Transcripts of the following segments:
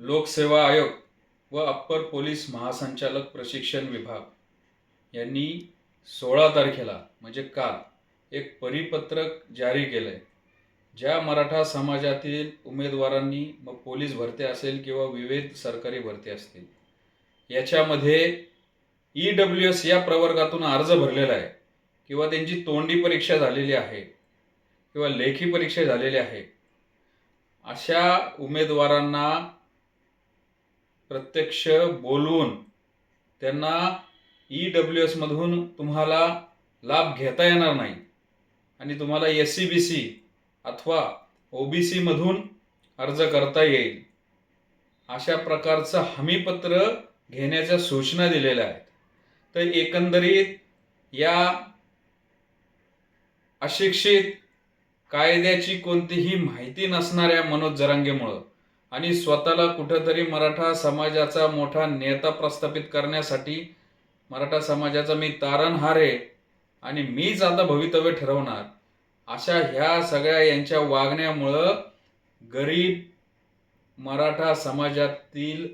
लोकसेवा आयोग व अप्पर पोलीस महासंचालक प्रशिक्षण विभाग यांनी सोळा तारखेला म्हणजे काल एक परिपत्रक जारी केलं आहे ज्या मराठा समाजातील उमेदवारांनी मग पोलीस भरती असेल किंवा विविध सरकारी भरती असतील. याच्यामध्ये ई डब्ल्यू एस या प्रवर्गातून अर्ज भरलेला आहे किंवा त्यांची तोंडी परीक्षा झालेली आहे किंवा लेखी परीक्षा झालेली आहे. अशा उमेदवारांना प्रत्यक्ष बोलवून त्यांना ई डब्ल्यू एसमधून तुम्हाला लाभ घेता येणार नाही. आणि तुम्हाला एस सी बी सी अथवा ओ बी सीमधून अर्ज करता येईल. अशा प्रकारचं हमीपत्र घेण्याच्या सूचना दिलेल्या आहेत. तर एकंदरीत या अशिक्षित कायद्याची कोणतीही माहिती नसणाऱ्या मनोज जरांगेमुळं आणि स्वतःला कुठंतरी मराठा समाजाचा मोठा नेता प्रस्थापित करण्यासाठी मराठा समाजाचा मी तारणहार आहे आणि मीच आता भवितव्य ठरवणार अशा ह्या सगळ्या यांच्या वागण्यामुळं गरीब मराठा समाजातील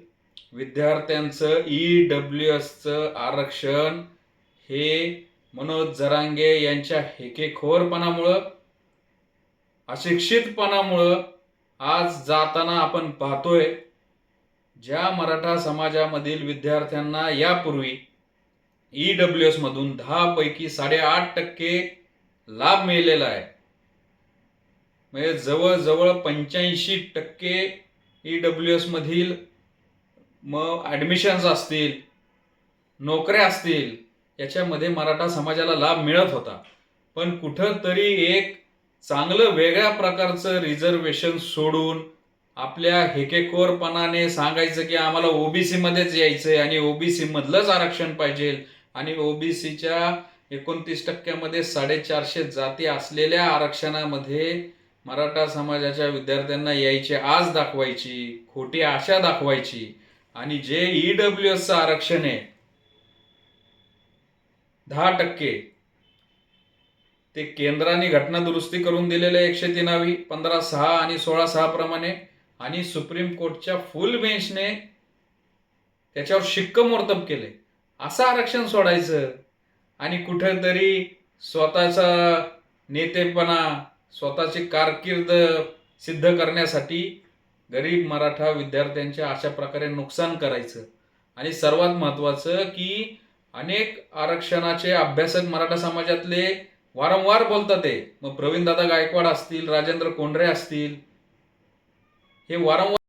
विद्यार्थ्यांचं ई डब्ल्यू एसचं आरक्षण हे मनोज जरांगे यांच्या हेकेखोरपणामुळं अशिक्षितपणामुळं आज जाताना आपण पाहतोय ज्या मराठा समाजामधील विद्यार्थ्यांना यापूर्वी ई डब्ल्यू एसमधून मधून दहा पैकी साडेआठ टक्के लाभ मिळालेला आहे. म्हणजे जवळजवळ पंच्याऐंशी टक्के ई डब्ल्यू एसमधील मग ॲडमिशन्स असतील नोकऱ्या असतील याच्यामध्ये मराठा समाजाला लाभ मिळत होता. पण कुठंतरी एक चांगलं वेगळ्या प्रकारचं रिझर्वेशन सोडून आपल्या हेकेकोरपणाने सांगायचं की आम्हाला ओबीसी मध्येच यायचंय आणि ओबीसी मधलंच आरक्षण पाहिजे आणि ओबीसीच्या एकोणतीस टक्क्यामध्ये साडेचारशे जाती असलेल्या आरक्षणामध्ये मराठा समाजाच्या विद्यार्थ्यांना यायची आज दाखवायची खोटी आशा दाखवायची आणि जे ई डब्ल्यू एसचं आरक्षण आहे दहा टक्के ते केंद्राने घटना दुरुस्ती करून दिलेले एकशे तीनावी पंधरा सहा आणि सोळा सहा प्रमाणे. आणि सुप्रीम कोर्टच्या फुल बेंचने त्याच्यावर शिक्कामोर्तब केले. असं आरक्षण सोडायचं. आणि कुठेतरी स्वतःचा नेतेपणा स्वतःची कारकीर्द सिद्ध करण्यासाठी गरीब मराठा विद्यार्थ्यांच्या अशा प्रकारे नुकसान करायचं. आणि सर्वात महत्त्वाचं की अनेक आरक्षणाचे अभ्यासक मराठा समाजातले वारंवार बोलतात ते. मग प्रवीणदादा गायकवाड असतील राजेंद्र कोंढरे असतील हे वारंवार